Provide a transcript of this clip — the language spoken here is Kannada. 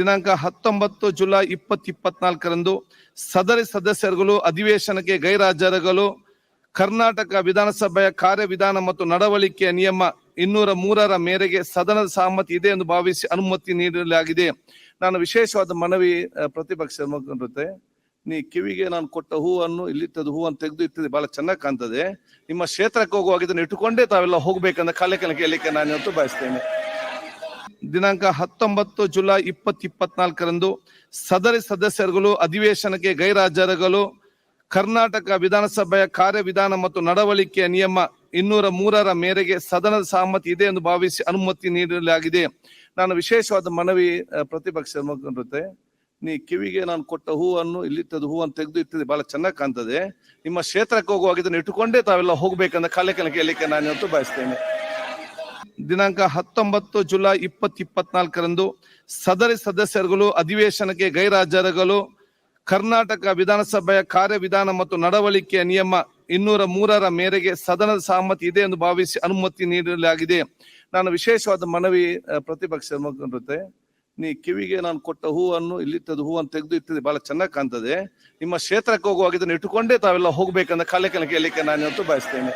ದಿನಾಂಕ ಹತ್ತೊಂಬತ್ತು ಜುಲೈ ಇಪ್ಪತ್ ಇಪ್ಪತ್ನಾಲ್ಕರಂದು ಸದರಿ ಸದಸ್ಯರುಗಳು, ಅಧಿವೇಶನಕ್ಕೆ ಗೈರಾಜರುಗಳು, ಕರ್ನಾಟಕ ವಿಧಾನಸಭೆಯ ಕಾರ್ಯವಿಧಾನ ಮತ್ತು ನಡವಳಿಕೆಯ ನಿಯಮ ಇನ್ನೂರ ಮೂರರ ಮೇರೆಗೆ ಸದನದ ಸಹಮತಿ ಇದೆ ಎಂದು ಭಾವಿಸಿ ಅನುಮತಿ ನೀಡಲಾಗಿದೆ. ನಾನು ವಿಶೇಷವಾದ ಮನವಿ ಪ್ರತಿಪಕ್ಷ ನೀ ಕಿವಿಗೆ ನಾನು ಕೊಟ್ಟ ಹೂವನ್ನು ಇಲ್ಲಿಟ್ಟದ ಹೂವನ್ನು ತೆಗೆದು ಇಟ್ಟಿದೆ ಬಹಳ ಚೆನ್ನಾಗಿ ಕಾಣ್ತದೆ. ನಿಮ್ಮ ಕ್ಷೇತ್ರಕ್ಕೆ ಹೋಗುವಾಗ ಇದನ್ನು ಇಟ್ಟುಕೊಂಡೇ ತಾವೆಲ್ಲ ಹೋಗ್ಬೇಕಂತ ಕಾಲಕ್ಕೆ ಕೇಳಲಿಕ್ಕೆ ನಾನು ಇವತ್ತು ಬಯಸ್ತೇನೆ. ದಿನಾಂಕ ಹತ್ತೊಂಬತ್ತು ಜುಲೈ ಇಪ್ಪತ್ ಇಪ್ಪತ್ನಾಲ್ಕರಂದು ಸದರಿ ಸದಸ್ಯರುಗಳು, ಅಧಿವೇಶನಕ್ಕೆ ಗೈರಾಜರುಗಳು, ಕರ್ನಾಟಕ ವಿಧಾನಸಭೆಯ ಕಾರ್ಯವಿಧಾನ ಮತ್ತು ನಡವಳಿಕೆಯ ನಿಯಮ ಇನ್ನೂರ ಮೂರರ ಮೇರೆಗೆ ಸದನದ ಸಹಮತಿ ಇದೆ ಎಂದು ಭಾವಿಸಿ ಅನುಮತಿ ನೀಡಲಾಗಿದೆ. ನಾನು ವಿಶೇಷವಾದ ಮನವಿ ಪ್ರತಿಪಕ್ಷ ನೀ ಕಿವಿಗೆ ನಾನು ಕೊಟ್ಟ ಹೂವನ್ನು ಇಲ್ಲಿಟ್ಟದ ಹೂವನ್ನು ತೆಗೆದು ಇಟ್ಟಿದೆ ಬಹಳ ಚೆನ್ನಾಗಿ ಕಾಣ್ತದೆ. ನಿಮ್ಮ ಕ್ಷೇತ್ರಕ್ಕೆ ಹೋಗುವಾಗ ಇದನ್ನು ಇಟ್ಟುಕೊಂಡೇ ತಾವೆಲ್ಲ ಹೋಗ್ಬೇಕಂತ ಕಾಲಕ್ಕೆ ಕೇಳಲಿಕ್ಕೆ ನಾನು ಬಯಸ್ತೇನೆ. ದಿನಾಂಕ ಹತ್ತೊಂಬತ್ತು ಜುಲೈ ಇಪ್ಪತ್ ಇಪ್ಪತ್ನಾಲ್ಕರಂದು ಸದರಿ ಸದಸ್ಯರುಗಳು, ಅಧಿವೇಶನಕ್ಕೆ ಗೈರಾಜರುಗಳು, ಕರ್ನಾಟಕ ವಿಧಾನಸಭೆಯ ಕಾರ್ಯವಿಧಾನ ಮತ್ತು ನಡವಳಿಕೆಯ ನಿಯಮ ಇನ್ನೂರ ಮೂರರ ಮೇರೆಗೆ ಸದನದ ಸಹಮತಿ ಇದೆ ಎಂದು ಭಾವಿಸಿ ಅನುಮತಿ ನೀಡಲಾಗಿದೆ. ನಾನು ವಿಶೇಷವಾದ ಮನವಿ ಪ್ರತಿಪಕ್ಷ ನೀ ಕಿವಿಗೆ ನಾನು ಕೊಟ್ಟ ಹೂವನ್ನು ಇಲ್ಲಿಟ್ಟದ ಹೂವನ್ನು ತೆಗೆದು ಇಟ್ಟಿದೆ ಬಹಳ ಚೆನ್ನಾಗಿ ಕಾಣ್ತದೆ. ನಿಮ್ಮ ಕ್ಷೇತ್ರಕ್ಕೆ ಹೋಗುವಾಗ ಇದನ್ನು ಇಟ್ಟುಕೊಂಡೇ ತಾವೆಲ್ಲ ಹೋಗ್ಬೇಕಂತ ಕಾಲಕ್ಕೆ ಕೇಳಲಿಕ್ಕೆ ನಾನು ಇವತ್ತು ಬಯಸ್ತೇನೆ.